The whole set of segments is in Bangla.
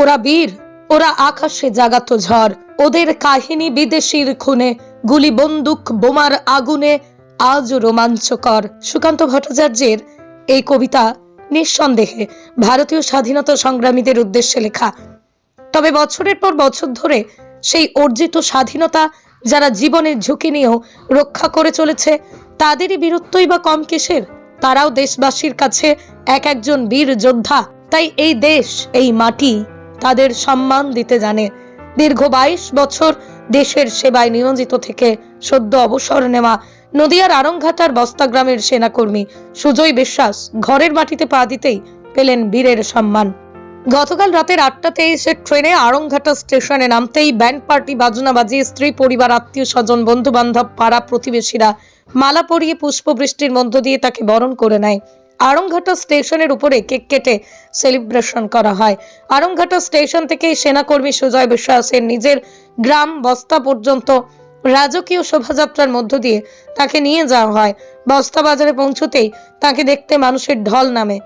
ওরা বীর, ওরা আকাশে জাগাতো ঝড়, ওদের কাহিনী বিদেশির খুনে, গুলি বন্দুক বোমার আগুনে আজও রোমাঞ্চকর। সুকান্ত ভট্টাচার্যের এই কবিতা নিঃসন্দেহে ভারতীয় স্বাধীনতা সংগ্রামীদের উদ্দেশ্যে লেখা। তবে বছরের পর বছর ধরে সেই অর্জিত স্বাধীনতা যারা জীবনের ঝুঁকি নিয়েও রক্ষা করে চলেছে, তাদেরই বীরত্বই বা কম কিসের? তারাও দেশবাসীর কাছে এক একজন বীর যোদ্ধা। তাই এই দেশ, এই মাটি তাদের সম্মান দিতে জানে। দীর্ঘ বাইশ বছর দেশের সেবায় নিয়োজিত থেকে সদ্য অবসর নেওয়া নদিয়ার আরংঘাটার বস্তা গ্রামের সেনাকর্মী সুজয় বিশ্বাস ঘরের মাটিতে পা দিতেই পেলেন বীরের সম্মান। গতকাল রাতের আটটা তেইশের ট্রেনে আরংঘাটা স্টেশনে নামতেই ব্যান্ড পার্টি বাজনা বাজিয়ে স্ত্রী, পরিবার, আত্মীয়, স্বজন বন্ধু বান্ধব পাড়া প্রতিবেশীরা মালা পরিয়ে পুষ্পবৃষ্টির মধ্য দিয়ে তাকে বরণ করে নেয়। আরংঘাটা স্টেশনের উপরে কেক কেটে সেলিব্রেশন করা হয়। আরংঘাটা স্টেশন থেকে সেনাকর্মী সুজয় বিশ্বাসের নিজের গ্রাম বস্তা পর্যন্ত রাজকীয় শোভাযাত্রার মধ্য দিয়ে তাকে নিয়ে যাওয়া হয়। বস্তা বাজারে পৌঁছতেই তাকে দেখতে মানুষের ঢল নামে।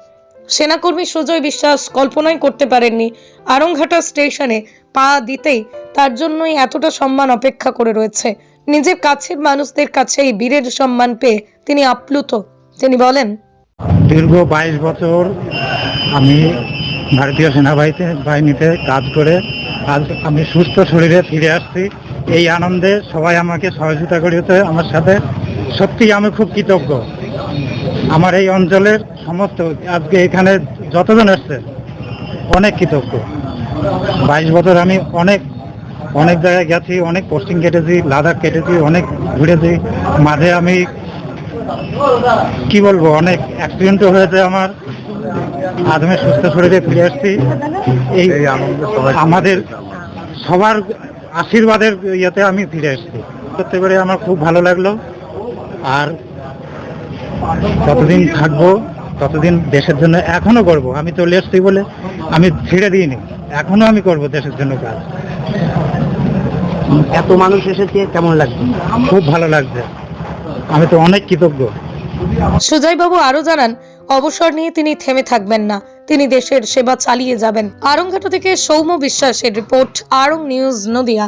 সেনাকর্মী সুজয় বিশ্বাস কল্পনাই করতে পারেননি, আরংঘাটা স্টেশনে পা দিতেই তার জন্যই এতটা সম্মান অপেক্ষা করে রয়েছে। নিজের কাছের মানুষদের কাছে এই বীরের সম্মান পেয়ে তিনি আপ্লুত। তিনি বলেন দীর্ঘ বাইশ বছর আমি ভারতীয় সেনাবাহিনীতে বাহিনীতে কাজ করে আজ আমি সুস্থ শরীরে ফিরে আসছি। এই আনন্দে সবাই আমাকে সহযোগিতা করেছে আমার সাথে। সত্যি আমি খুব কৃতজ্ঞ। আমার এই অঞ্চলের সমস্ত আজকে এখানে যতজন আসছে অনেক কৃতজ্ঞ। বাইশ বছর আমি অনেক অনেক জায়গায় গেছি, অনেক পোস্টিং কেটেছি, লাদাখ কেটেছি, অনেক ঘুরেছি। মাঝে আমি কি বলব অনেক অ্যাক্সিডেন্টও হয়েছে আমার। আজ আমি সুস্থ শরীরে ফিরে আসছি। এই আমাদের সবার আশীর্বাদের ইয়েতে আমি ফিরে এসেছি করতে করে আমার খুব ভালো লাগল। আর যতদিন থাকব ততদিন দেশের জন্য এখনও করব। আমি চলে এসেছি বলে আমি ছেড়ে দিইনি। এখনও আমি করব দেশের জন্য কাজ। এত মানুষ এসেছে কেমন লাগছে? খুব ভালো লাগছে। আমি তো অনেক কৃতজ্ঞ। সুজয়বাবু আরও জানান, অবসর নিয়ে তিনি থেমে থাকবেন না, তিনি দেশের সেবা চালিয়ে যাবেন। আরংঘাটা থেকে সৌম্য বিশ্বাসের রিপোর্ট, আরং নিউজ, নদিয়া।